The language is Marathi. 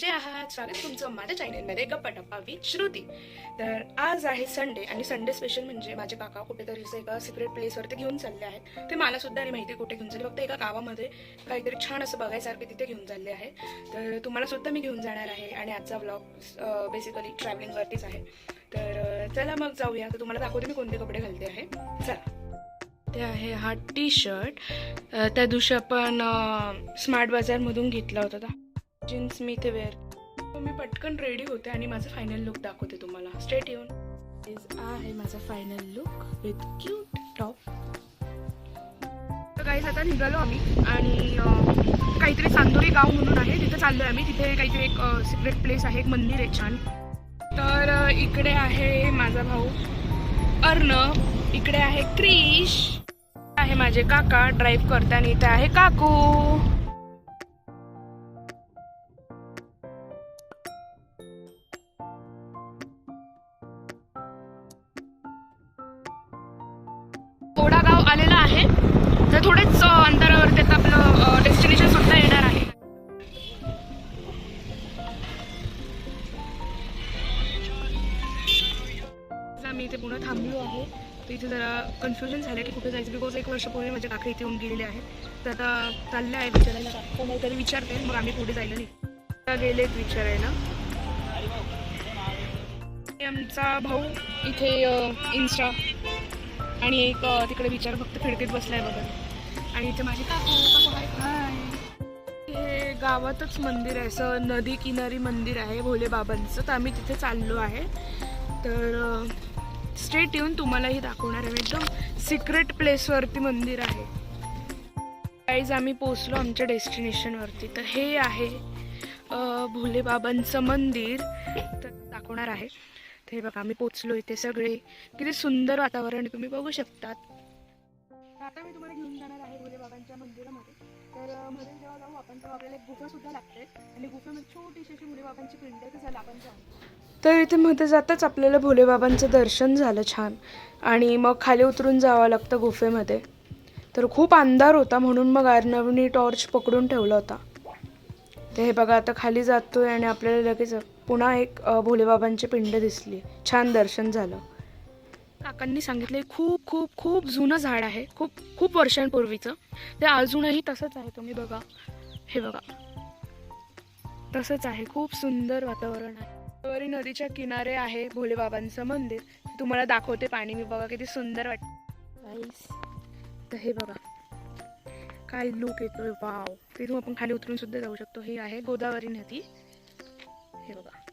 कसे आहात स्वागत तुमचं माझ्या चॅनलमध्ये गप्पा टप्पा विथ श्रुती तर आज आहे संडे आणि संडे स्पेशल म्हणजे माझे काका कुठेतरी असं एका सिक्रेट प्लेसवरती घेऊन चालले आहेत. ते मला सुद्धा आणि माहिती आहे कुठे घेऊन चालले फक्त एका गावामध्ये काहीतरी छान असं बघायसारखे तिथे घेऊन चालले आहे तर तुम्हाला सुद्धा मी घेऊन जाणार आहे आणि आजचा ब्लॉग बेसिकली ट्रॅव्हलिंगवरतीच आहे. तर चला मग जाऊया. तर तुम्हाला दाखवते मी कोणते कपडे घालते आहे. चला. ते आहे हा टी शर्ट त्या दिवशी आपण स्मार्ट बाजारमधून घेतला होता. जीन्स मी इथे वेअर मी पटकन रेडी होते आणि माझं फायनल लुक दाखवते तुम्हाला. स्ट्रेट येऊन. इज आहे माझा final look with cute top तर काही आता निघालो आम्ही आणि काहीतरी चांदोरी गाव म्हणून आहे. तिथे चाललो आहे आम्ही. तिथे काहीतरी एक सिक्रेट प्लेस आहे. एक मंदिर आहे छान. तर इकडे आहे माझा भाऊ अर्णव इकडे आहे क्रिश. आहे माझे काका. ड्राईव्ह करताना इथे आहे काकू. आलेला आहे. तर थोडेच अंतरावर त्यात आपलं डेस्टिनेशन सुद्धा येणार आहे. आम्ही इथे पुन्हा थांबलो आहे. तर इथे जरा कन्फ्युजन झालं की कुठे जायचं. बिकॉज एक वर्षापूर्वी माझ्या काका इथे येऊन गेलेले आहेत. तर आता चालले आहे विचारायला. काका काहीतरी विचारते मग आम्ही पुढे जायला नाही आता गेलेत विचारायला. आमचा भाऊ इथे इन्स्टा आणि एक तिकडे विचार फक्त खिडकीत बसलाय बघत आणि इथे माझी काकू काकू हाय हे गावातच मंदिर आहे. असं नदी किनारी मंदिर आहे भोले बाबांचं. तर आम्ही तिथे चाललो आहे. तर स्ट्रेट येऊन तुम्हालाही दाखवणार आहे. मी एकदम सिक्रेट प्लेसवरती मंदिर आहे. गाईज आम्ही पोचलो आमच्या डेस्टिनेशनवरती तर हे आहे भोले बाबांचं मंदिर. तर दाखवणार आहे. हे बघा आम्ही पोचलो इथे सगळे. किती सुंदर वातावरण आहे तुम्ही बघू शकतात. आता मी तुम्हाला घेऊन जाणार आहे भोले बाबांच्या मंदिरामध्ये. तर मध्ये जेव्हा जाऊ आपण तेव्हा आपल्याला एक गुफा सुद्धा लागते. आणि गुफेमध्ये छोटीशी अशी भोले बाबांची पिंड आहे तर चला आपण जाऊ. तर इथे मध्ये जाताच आपल्याला भोले बाबांचं दर्शन झालं छान. आणि मग खाली उतरून जावं लागतं गुफेमध्ये. तर खूप अंधार होता म्हणून मग अर्णवनी टॉर्च पकडून ठेवला होता. तर हे बघा आता खाली जातोय आणि आपल्याला लगेच पुन्हा एक भोलेबाबांची पिंड दिसली. छान दर्शन झालं. काकांनी सांगितले खूप खूप खूप जुनं झाड आहे. खूप खूप वर्षांपूर्वीचं. ते अजूनही तसंच आहे तुम्ही बघा. हे बघा. तसंच आहे खूप सुंदर वातावरण आहे. गोदावरी नदीच्या किनारे आहे भोलेबाबांचं मंदिर. तुम्हाला दाखवते पाणी मी बघा किती सुंदर वाटतं तर हे बघा. काय लुक येतोय? वाव तिथून आपण खाली उतरून सुद्धा जाऊ शकतो. ही आहे गोदावरी नदी. हे बघा.